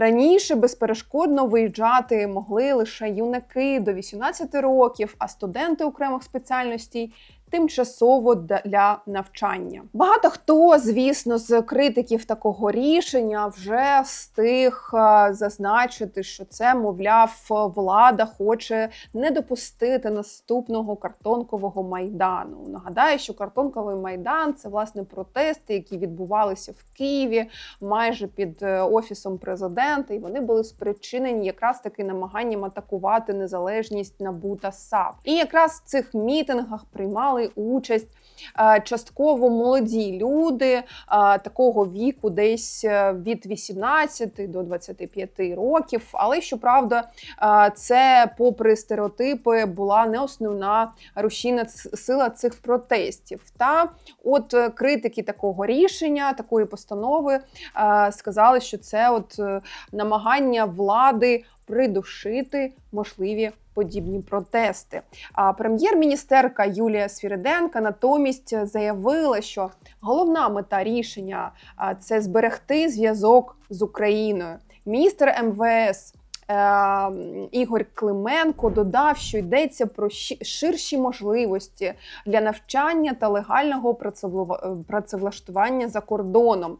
Раніше безперешкодно виїжджати могли лише юнаки до 18 років, а студенти окремих спеціальностей тимчасово для навчання. Багато хто, звісно, з критиків такого рішення вже встиг е, зазначити, що це, мовляв, влада хоче не допустити наступного картонкового майдану. Нагадаю, що картонковий майдан це власне протести, які відбувалися в Києві майже під е, офісом президента, і вони були спричинені якраз таки намаганням атакувати незалежність НАБУ та САП. І якраз в цих мітингах приймали участь е, частково молоді люди е, такого віку, десь е, від 18 до 25 років. Але щоправда, це, попри стереотипи, була не основна рушійна сила цих протестів. Та от критики такого рішення, такої постанови сказали, що це от намагання влади придушити можливі подібні протести. А прем'єр-міністерка Юлія Свіриденка натомість заявила, що головна мета рішення це зберегти зв'язок з Україною. Міністр МВС. е, Ігор Клименко додав, що йдеться про ширші можливості для навчання та легального е, працевлаштування за кордоном.